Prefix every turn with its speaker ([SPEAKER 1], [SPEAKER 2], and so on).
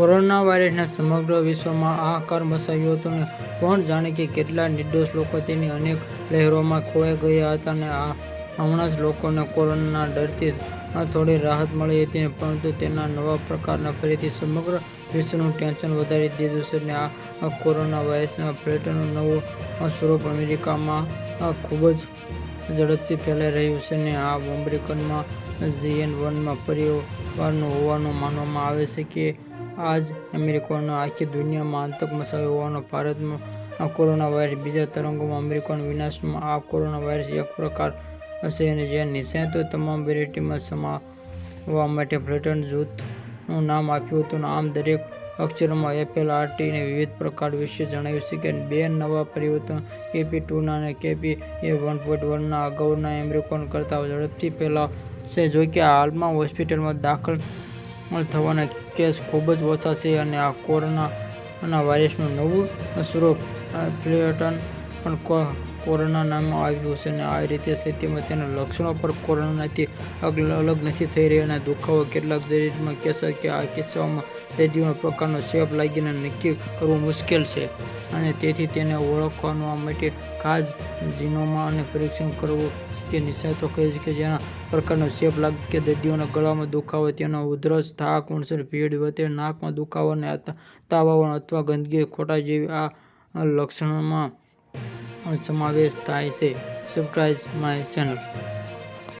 [SPEAKER 1] Corona વાયરસના સમગ્ર વિશ્વમાં હાહાકાર મચાવ્યો હતો ને કોણ જાણે કે કેટલા નિર્દોષ લોકો તેની અનેક લહેરોમાં ખોવાઈ ગયા હતા અને આ હમણાં જ લોકોને કોરોનાના ડરથી થોડી રાહત મળી હતી, પરંતુ તેના નવા પ્રકારના ફરીથી સમગ્ર વિશ્વનું ટેન્શન વધારી દીધું છે અને આ કોરોના વાયરસના પેટર્નનું નવું સ્વરૂપ અમેરિકામાં ખૂબ જ ઝડપથી ફેલાઈ રહ્યું છે અને આ અમેરિકનમાં જીએન વનમાં પરિવારનું હોવાનું માનવામાં આવે છે કે આ જ અમેરિકાનો આખી દુનિયામાં આતંક મચાવ્યો હોવાનો ભારતમાં કોરોના વાયરસ બીજા તરંગોમાં અમેરિકાનો વિનાશમાં આ કોરોના વાયરસ એક પ્રકાર હશે અને જ્યાં નિષ્ણાતો તમામ વેરાયટીમાં સમાવવા માટે બ્રિટન જૂથનું નામ આપ્યું હતું આમ દરેક અક્ષરમાં એપેલ આરટીને વિવિધ પ્રકાર વિશે જણાવ્યું છે કે બે નવા પરિવર્તન કેપી ટુના અને કેપી એ વન પોઈન્ટ વનના અગાઉના એમરિકોન કરતાં ઝડપથી પહેલાં છે જોકે હાલમાં હોસ્પિટલમાં દાખલ થવાના કેસ ખૂબ જ ઓછા છે અને આ કોરોના વાયરસનું નવું સ્વરૂપ પ્લેટન પણ કોરોના નામ આવ્યું છે અને આ રીતે સ્થિતિમાં તેના લક્ષણો પર કોરોનાથી અલગ નથી થઈ રહ્યા અને દુખાવો કેટલાક શરીરમાં કહેશે કે આ કિસ્સાઓમાં દર્દીઓના પ્રકારનો ચેપ લાગીને નક્કી કરવું મુશ્કેલ છે અને તેથી તેને ઓળખવા માટે ખાસ જીનોમાં અને પરીક્ષણ કરવું કે નિષ્ણાતો કહે છે કે જેના પ્રકારનો ચેપ લાગે કે દર્દીઓના ગળામાં દુખાવો તેનો ઉધરસ, થાક, ઉણસર, ભીડ વધે નાકમાં દુખાવો અને તાવ અથવા ગંદકી ખોટા જેવી આ લક્ષણોમાં સમાવેશ થાય છે. Subscribe my channel